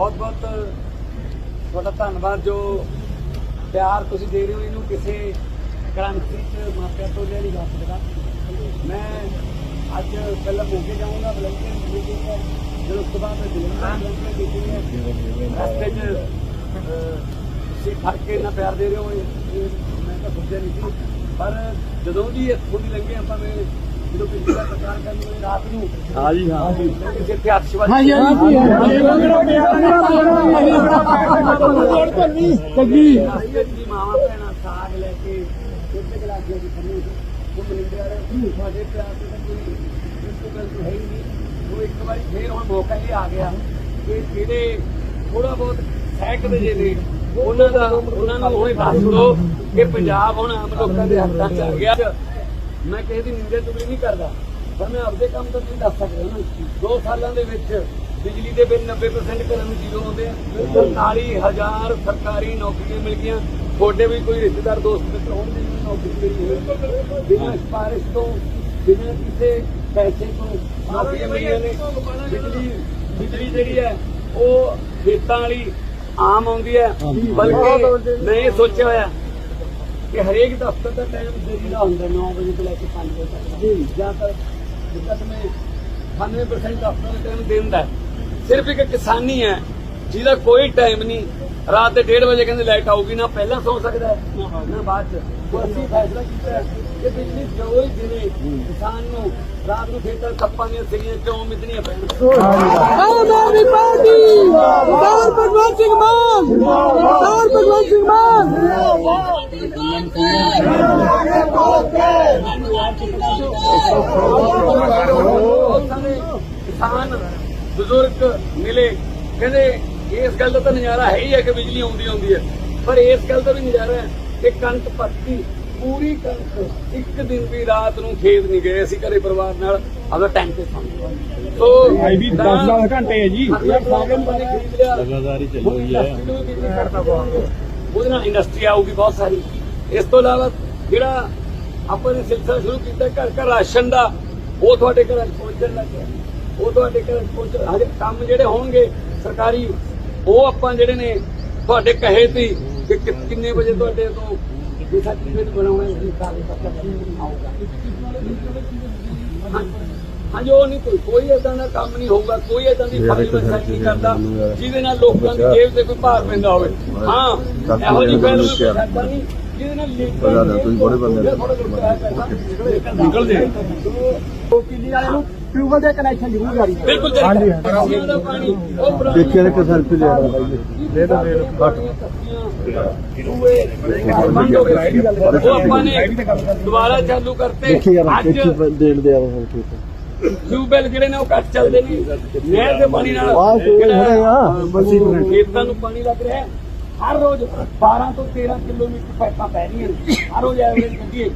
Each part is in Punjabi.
ਬਹੁਤ ਬਹੁਤ ਤੁਹਾਡਾ ਧੰਨਵਾਦ ਜੋ ਪਿਆਰ ਤੁਸੀਂ ਦੇ ਰਹੇ ਹੋ ਇਹਨੂੰ ਕਿਸੇ ਕ੍ਰਾਂਤੀ ਚ ਮਾਪਿਆਂ ਤੋਂ ਲਿਆ ਨਹੀਂ ਜਾ ਸਕਦਾ। ਮੈਂ ਅੱਜ ਪਹਿਲਾਂ ਮੋਗੇ ਜਾਊਂਗਾ ਬਲੰਕਰ ਮੀਟਿੰਗ ਹੈ ਫਿਰ ਉਸ ਤੋਂ ਬਾਅਦ ਮੈਂ ਦਿੱਲੀ ਬਲੰਕਰ ਮੀਟਿੰਗ ਹੈ ਰਸਤੇ ਚ ਤੁਸੀਂ ਫੜ ਕੇ ਇੰਨਾ ਪਿਆਰ ਦੇ ਰਹੇ ਹੋ ਮੈਂ ਤਾਂ ਸੋਚਿਆ ਨਹੀਂ ਸੀ। ਪਰ ਜਦੋਂ ਦੀ ਇੱਥੋਂ ਦੀ ਲੰਘੇ ਆਪਾਂ ਮੈਂ ਜਦੋਂ ਵਾਰ ਪ੍ਰਚਾਰ ਕਰਨ ਵੇਲੇ ਰਾਤ ਨੂੰ ਹਾਂ। ਜੀ ਹਾਂ ਕਿਸੇ ਤੇ ਹੱਥ ਸ਼ਿਵਾ ਹਾਂਜੀ। ਹਾਂਜੀ ਕੱਗੀ ਜੀ ਮਾਵਾ ਭੈਣਾਂ ਸਾਗ ਲੈ ਕੇ ਉੱਤੇ ਗਲਾਸੀਆਂ ਦੀ ਖੰਨੀ ਉਹ ਮਨਿੰਦਿਆ ਰਹੇ ਤੁਹਾਡੇ ਪਿਆਰ ਤੇ ਤਾਂ ਕੋਈ ਇਸ ਗੱਲ ਹੈ। ਹੀ ਨਹੀਂ ਉਹ ਇੱਕ ਵਾਰੀ ਫੇਰ ਹੁਣ ਮੌਕਾ ਇਹ ਆ ਗਿਆ ਕਿ ਜਿਹੜੇ ਥੋੜਾ ਬਹੁਤ ਸਹਿਕਦੇ ਜੇ ਨੇ ਉਹਨਾਂ ਦਾ ਉਹਨਾਂ ਨੂੰ ਹੁਣੇ ਦੱਸ ਦਿਓ ਕਿ ਪੰਜਾਬ ਹੁਣ ਆਮ ਲੋਕਾਂ ਦੇ ਹੱਥਾਂ 'ਚ ਆ ਗਿਆ ਮੈਂ ਕਿਸੇ ਦੀ ਨਿੰਦਿਆ ਚੁਗਲੀ ਨਹੀਂ ਕਰਦਾ। ਪਰ ਮੈਂ ਆਪਦੇ ਕੰਮ ਤਾਂ ਤੁਸੀਂ ਦੱਸ ਸਕਦੇ ਹੋ ਨਾ। ਦੋ ਸਾਲਾਂ ਦੇ ਵਿੱਚ ਬਿਜਲੀ ਦੇ ਬਿੱਲ 90% ਘਰਾਂ ਨੂੰ ਜ਼ੀਰੋ ਆਉਂਦੇ ਆ 49000 ਸਰਕਾਰੀ ਨੌਕਰੀਆਂ ਮਿਲ ਗਈਆਂ। ਤੁਹਾਡੇ ਵੀ ਕੋਈ ਰਿਸ਼ਤੇਦਾਰ ਦੋਸਤ ਮਿੱਤਰ ਹੋਣਗੇ ਜਿਹਨੂੰ ਨੌਕਰੀ ਮਿਲੀ ਹੋਵੇ ਬਿਨਾਂ ਸਿਫਾਰਿਸ਼ ਤੋਂ ਬਿਨਾਂ ਕਿਸੇ ਪੈਸੇ ਤੋਂ ਨੌਕਰੀਆਂ ਮਿਲੀਆਂ ਨੇ। ਬਿਜਲੀ ਬਿਜਲੀ ਜਿਹੜੀ ਹੈ ਉਹ ਖੇਤਾਂ ਵਾਲੀ ਆਮ ਆਉਂਦੀ ਹੈ। ਬਲਕਿ ਮੈਂ ਇਹ ਸੋਚਿਆ ਹੋਇਆ ਕਿ ਹਰੇਕ ਦਫ਼ਤਰ ਦਾ ਟਾਈਮ ਦੇਰੀ ਦਾ ਹੁੰਦਾ 9 ਵਜੇ ਤੋਂ ਲੈ ਕੇ 5 ਵਜੇ ਤੱਕ। ਜੀ, ਜਾਂ ਤਾਂ ਦਿੱਕਤ ਮੈਂ 98% ਦਫ਼ਤਰ ਦਾ ਟਾਈਮ ਦਿੰਦਾ ਸਿਰਫ ਇੱਕ ਕਿਸਾਨੀ ਹੈ, ਜਿਹਦਾ ਕੋਈ ਟਾਈਮ ਨਹੀਂ। ਰਾਤ ਦੇ 1:30 ਵਜੇ ਕਹਿੰਦੇ ਲਾਈਟ ਆਊਗੀ, ਨਾ ਪਹਿਲਾਂ ਸੌ ਸਕਦਾ ਨਾ ਬਾਅਦ ਚ। ਅਸੀਂ ਫੈਸਲਾ ਕੀਤਾ ਹੈ ਬਿਜਲੀ ਜੋ ਹੀ ਦਿਨੇ ਕਿਸਾਨ ਨੂੰ ਰਾਤ ਨੂੰ ਖੇਤਾਂ ਖੱਪਾਂ ਦੀਆਂ ਸਿਰੀਆਂ ਕਿਉਂ ਮਿੱਧਣੀਆਂ ਪੈਣ ਆਮ ਆਦਮੀ ਪਾਰਟੀ ਸਰਦਾਰ ਭਗਵੰਤ ਸਿੰਘ ਮਾਨ ਸਰਦਾਰ ਭਗਵੰਤ ਸਿੰਘ ਮਾਨ ਕਿਸਾਨ ਬਜ਼ੁਰਗ ਮਿਲੇ ਕਹਿੰਦੇ ਇਸ ਗੱਲ ਦਾ ਤਾਂ ਨਜ਼ਾਰਾ ਹੈ ਹੀ ਹੈ ਕਿ ਬਿਜਲੀ ਆਉਂਦੀ ਆਉਂਦੀ ਹੈ ਪਰ ਇਸ ਗੱਲ ਦਾ ਵੀ ਨਜ਼ਾਰਾ ਹੈ ਕਿ ਕਣਕ ਪੱਕੀ ਪੂਰੀ ਕਣਕ ਇੱਕ ਦਿਨ ਵੀ ਰਾਤ ਨੂੰ ਖੇਤ ਨਹੀਂ ਗਏ ਅਸੀਂ ਘਰੇ ਪਰਿਵਾਰ ਨਾਲ ਆਪਦਾ ਟੈਂਕ ਤੇ ਸੌਂ ਸੋ ਭਾਈ ਵੀ 10-10 ਘੰਟੇ ਹੈ ਜੀ। ਲਗਾਤਾਰ ਹੀ ਚੱਲ ਰਹੀ ਹੈ। ਉਹਦੇ ਨਾਲ ਇੰਡਸਟਰੀ ਆਊਗੀ ਬਹੁਤ ਸਾਰੀ। ਇਸ ਤੋਂ ਇਲਾਵਾ ਜਿਹੜਾ ਆਪਾਂ ਨੇ ਸਿਲਸਿਲਾ ਸ਼ੁਰੂ ਕੀਤਾ ਘਰ ਘਰ ਰਾਸ਼ਨ ਦਾ ਉਹ ਤੁਹਾਡੇ ਘਰਾਂ ਪਹੁੰਚਣ ਲੱਗ ਗਿਆ। ਉਹ ਤੁਹਾਡੇ ਘਰਾਂ ਪਹੁੰਚ ਹਜੇ ਕੰਮ ਜਿਹੜੇ ਹੋਣਗੇ ਸਰਕਾਰੀ ਉਹ ਆਪਾਂ ਜਿਹੜੇ ਨੇ ਤੁਹਾਡੇ ਕਹੇ ਤੇ ਕਿ- ਕਿੰਨੇ ਵਜੇ ਤੁਹਾਡੇ ਤੋਂ ਇਹ ਸਰਟੀਫਿਕੇਟ ਬਣਾਉਣਾ ਹੈ ਜੀ ਕਾਗਜ਼ ਪੱਤਰ ਆਊਗਾ ਹਾਂ- ਹਾਂਜੀ ਉਹ ਨਹੀਂ ਕੋਈ ਕੋਈ ਏਦਾਂ ਦਾ ਕੰਮ ਨਹੀਂ ਹੋਊਗਾ ਕੋਈ ਏਦਾਂ ਦੀ ਫਾਈਲ ਨਹੀਂ ਕਰਦਾ ਜਿਹਦੇ ਨਾਲ ਲੋਕਾਂ ਦੀ ਜੇਬ ਤੇ ਕੋਈ ਭਾਰ ਪੈਂਦਾ ਹੋਵੇ। ਹਾਂ ਇਹੋ ਜਿਹੀ ਫਾਈਲ ਮੈਂ ਕਰਦਾ ਨਹੀਂ। ਜਿਹਦੇ ਨਾਲ ਪਤਾ ਨਾ, ਤੁਸੀਂ ਬੜੇ ਬੰਦੇ ਨੇ। ਨਿਕਲ ਜੇ ਉਹ ਕਿੰਨੀ ਵਾਲੇ ਨੂੰ ਟਿਊਬਲ ਦੇ ਕਨੈਕਸ਼ਨ ਜ਼ਰੂਰ ਜਾਰੀ ਕਰੋ। ਬਿਲਕੁਲ ਹਾਂਜੀ ਪਾਣੀ ਉਹ ਪੁਰਾਣੀ ਦੇਖਿਆ ਸੈਲਫੀ ਲੈ ਆਇਆ ਬਾਈ ਦੇ ਦੋ ਉਹ ਆਪਾਂ ਨੇ ਦੁਬਾਰਾ ਚਾਲੂ ਕਰਤੇ। ਦੇਖੀ ਯਾਰ ਅੱਜ ਦੇਣ ਦੇ ਆ ਸੈਲਫੀ ਟਿਊਬਵੈਲ ਜਿਹੜੇ ਨੇ ਉਹ ਘੱਟ ਚੱਲਦੇ ਨੇ। ਨਹਿਰ ਦੇ ਪਾਣੀ ਨਾਲ ਆਹ ਕੋਈ ਜਿਹੜਾ, ਖੜੇ ਆ, ਬੱਸੀ ਅਹ, ਖੇਤਾਂ ਨੂੰ ਪਾਣੀ ਲੱਗ ਰਿਹਾ। ਹੈ। ਹਰ ਰੋਜ਼ 12 ਤੋਂ 13 ਕਿਲੋਮੀਟਰ ਪਾਈਪਾਂ ਪੈ ਰਹੀਆਂ ਨੇ। ਹਰ ਰੋਜ਼ ਐਵਰੇਜ ਕੱਢੀਏ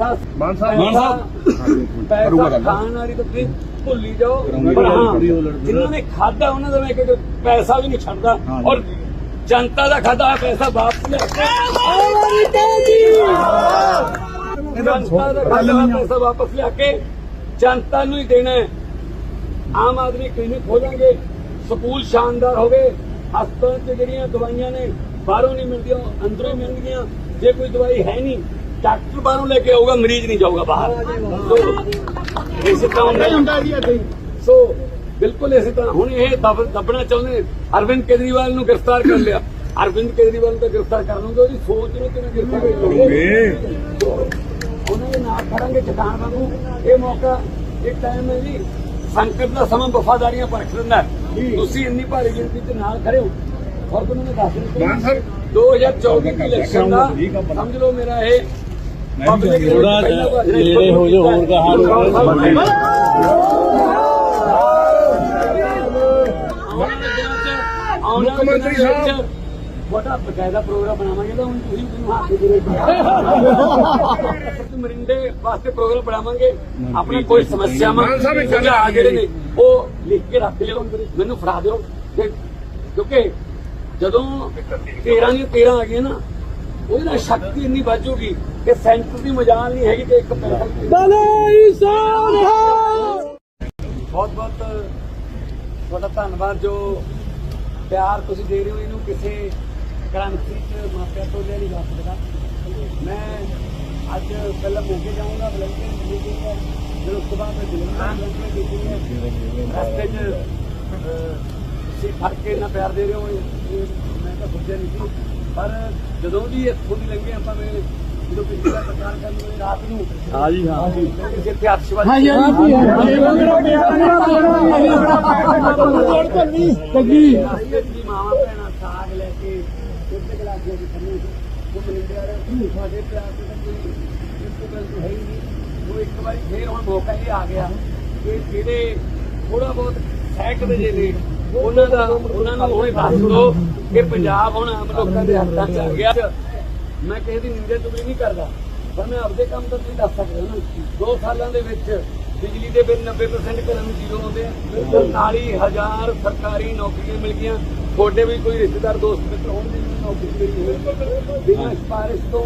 10 ਮਾਨ ਸਾਹਿਬ, ਮਾਨ ਸਾਹਿਬ। ਪੈਸਾ ਖਾਣ ਵਾਲੀ ਤਾਂ ਤੁਸੀਂ ਭੁੱਲ ਹੀ ਜਾਓ। ਪਰ ਹਾਂ ਜਿਨ੍ਹਾਂ ਨੇ ਖਾਦਾ ਉਹਨਾਂ ਦਾ ਮੈਂ ਕਿ ਪੈਸਾ ਵੀ ਨਹੀਂ ਛੱਡਦਾ। ਔਰ ਜਨਤਾ ਦਾ ਖਾਦਾ ਪੈਸਾ ਵਾਪਸ ਲੈ ਕੇ ਜਨਤਾ ਦਾ ਖਾਦਾ ਪੈਸਾ ਵਾਪਸ ਲਿਆ ਕੇ ਜਨਤਾ ਨੂੰ ਹੀ ਦੇਣਾ ਹੈ। ਆਮ ਆਦਮੀ ਕਲੀਨਿਕ ਖੋਲਾਂਗੇ ਸਕੂਲ ਸ਼ਾਨਦਾਰ ਹੋਵੇ ਹਸਪਤਾਲ 'ਚ ਜਿਹੜੀਆਂ ਦਵਾਈਆਂ ਨੇ ਬਾਹਰੋਂ ਨਹੀਂ ਮਿਲਦੀਆਂ ਅੰਦਰੋਂ ਹੀ ਮਿਲਣਗੀਆਂ। ਜੇ ਕੋਈ ਦਵਾਈ ਹੈ ਨਹੀਂ ਡਾਕਟਰ ਬਾਹਰੋਂ ਲੈ ਕੇ ਆਊਗਾ ਮਰੀਜ਼ ਨਹੀਂ ਜਾਊਗਾ ਬਾਹਰ। ਸੋ, ਇਸੇ ਤਰ੍ਹਾਂ ਹੁੰਦਾ ਹੁੰਦਾ ਜੀ। ਏਦਾਂ ਹੀ ਸੋ ਬਿਲਕੁਲ ਇਸੇ ਤਰ੍ਹਾਂ। ਹੁਣ ਇਹ ਦਬ- ਦੱਬਣਾ ਚਾਹੁੰਦੇ ਨੇ। ਅਰਵਿੰਦ ਕੇਜਰੀਵਾਲ ਨੂੰ ਗ੍ਰਿਫਤਾਰ ਕਰ ਲਿਆ। ਅਰਵਿੰਦ ਕੇਜਰੀਵਾਲ ਨੂੰ ਤਾਂ ਗ੍ਰਿਫਤਾਰ ਕਰ ਲਓਗੇ ਉਹਦੀ ਸੋਚ ਨੂੰ ਕਿਵੇਂ ਗ੍ਰਿਫਤਾਰ ਕਰੋਗੇ ਉਹਨਾਂ ਦੇ ਨਾਲ ਖੜਾਂਗੇ ਚਟਾਨ ਵਾਂਗੂ। ਇਹ ਮੌਕਾ ਇੱਕ ਟਾਈਮ ਹੈ ਜੀ। ਸੰਕਟ ਦਾ ਸਮਾਂ ਵਫਾਦਾਰੀਆਂ ਪਰਖ ਦਿੰਦਾ। ਤੁਸੀਂ ਇੰਨੀ ਭਾਰੀ ਗਿਣਤੀ ਤੇ ਨਾਲ ਖੜੇ ਹੋ ਔਰ ਤੁਹਾਨੂੰ ਮੈਂ ਦੱਸ ਮਾਨ ਸਾਹਿਬ 2024 ਦੀ ਇਲੈਕਸ਼ਨ ਦਾ ਸਮਝ ਲਓ ਮੇਰਾ ਇਹ ਪਬਲਿਕ ਦੇ ਵਿੱਚ ਥੋੜ੍ਹਾ ਪਹਿਲਾ ਜਿਹਾ ਭਾਸ਼ਣ ਹੈ। ਜਾਓ, ਹੋਰ ਕਹਾਂ। ਮੁੱਖ ਮੰਤਰੀ ਸਾਹਿਬ। ਤੁਹਾਡਾ ਬਕਾਇਦਾ ਪ੍ਰੋਗਰਾਮ ਬਣਾਵਾਂਗੇ ਤਾਂ ਹੁਣ ਤੁਸੀਂ ਮੈਨੂੰ ਹੱਥ ਦੇ ਰਹੇ ਮਰਿੰਡੇ ਵਾਸਤੇ ਪ੍ਰੋਗਰਾਮ ਬਣਾਵਾਂਗੇ। ਆਪਣੀ ਕੋਈ ਸਮੱਸਿਆਵਾਂ ਸੁਝਾਅ ਜਿਹੜੇ ਨੇ ਉਹ ਲਿਖ ਕੇ ਰੱਖ ਲਿਓ ਮੈਨੂੰ ਫੜਾ ਦਿਓ। ਤੇ- ਕਿਉਂਕਿ ਜਦੋਂ 13 ਦੀਆਂ 13 ਆ ਗਈਆਂ ਨਾ ਉਹਦੇ ਸ਼ਕਤੀ ਇੰਨੀ ਵੱਜੂਗੀ ਕਿ ਸੈਂਟਰ ਦੀ ਮਜਾਲ ਨਹੀਂ ਹੈਗੀ ਕਿ ਇੱਕ ਪੈਸਾ ਬਲੇ ਹੈ। ਬਹੁਤ ਬਹੁਤ ਤੁਹਾਡਾ ਧੰਨਵਾਦ ਜੋ ਪਿਆਰ ਤੁਸੀਂ ਦੇ ਰਹੇ ਹੋ ਇਹਨੂੰ ਕਿਸੇ ਕਰੰਸੀ ਚ ਮਾਪਿਆਂ ਤੋਂ ਲਿਆ ਨਹੀਂ ਜਾ ਸਕਦਾ ਮੈਂ ਅੱਜ ਪਹਿਲਾਂ ਮੋਗੇ ਜਾਊਂਗਾ ਵਲੰਟੀਅਰ ਮੀਟਿੰਗ ਹੈ। ਫਿਰ ਉਸ ਤੋਂ ਬਾਅਦ ਮੈਂ ਮੀਟਿੰਗ ਹੈ ਰਸਤੇ 'ਚ ਤੁਸੀਂ ਫੜ ਕੇ ਇੰਨਾ ਪਿਆਰ ਦੇ ਰਹੇ ਹੋ। ਮੈਂ ਤਾਂ ਸੋਚਿਆ ਨਹੀਂ ਸੀ ਪਰ ਜਦੋਂ ਦੀ ਇੱਥੋਂ ਦੀ ਲੰਘੇ ਆਪਾਂ ਮੈਂ ਜਦੋਂ ਪਿਛਲੀ ਵਾਰ ਪ੍ਰਚਾਰ ਕਰਨ ਰਾਤ ਨੂੰ ਹਾਂ ਜੀ ਹਾਂ। ਜੀ ਲੈ ਇੱਥੇ ਗਲਾਸੀਆਂ ਉਹ ਮਨਿੰਦਿਆ ਰਹੇ ਸਾਡੇ ਪਿਆਰ ਤੇ ਤਾਂ ਕੋਈ ਪ੍ਰਿੰਸੀਪਲ ਤਾਂ ਹੈ ਹੀ ਨਹੀਂ ਉਹ ਇੱਕ ਵਾਰੀ ਫੇਰ ਹੁਣ ਮੌਕਾ ਇਹ ਆ ਗਿਆ ਕਿ ਜਿਹੜੇ ਥੋੜਾ ਬਹੁਤ ਸਹਿਕਦੇ ਜੇ ਨੇ ਉਹਨਾਂ ਦਾ ਉਹਨਾਂ ਨੂੰ ਹੁਣੇ ਦੱਸ ਦਿਓ ਕਿ ਪੰਜਾਬ ਹੁਣ ਆਮ ਲੋਕਾਂ ਦੇ ਹੱਥਾਂ 'ਚ ਆ ਗਿਆ ਮੈਂ ਕਿਸੇ ਦੀ ਨਿੰਦਿਆ ਚੁਗਲੀ ਨਹੀਂ ਕਰਦਾ ਪਰ ਮੈਂ ਆਪਦੇ ਕੰਮ ਤਾਂ ਤੁਸੀਂ ਦੱਸ ਸਕਦੇ ਹੋ ਦੋ ਸਾਲਾਂ ਦੇ ਵਿੱਚ ਬਿਜਲੀ ਦੇ ਬਿੱਲ 90% ਘਰਾਂ ਨੂੰ ਜ਼ੀਰੋ ਆਉਂਦੇ ਆ 49000 ਸਰਕਾਰੀ ਨੌਕਰੀਆਂ ਮਿਲ ਗਈਆਂ ਤੁਹਾਡੇ ਵੀ ਕੋਈ ਰਿਸ਼ਤੇਦਾਰ, ਦੋਸਤ, ਮਿੱਤਰ ਹੋਣਗੇ। ਨੌਕਰੀ ਮਿਲੀ ਬਿਨਾਂ ਸਿਫਾਰਿਸ਼ ਤੋਂ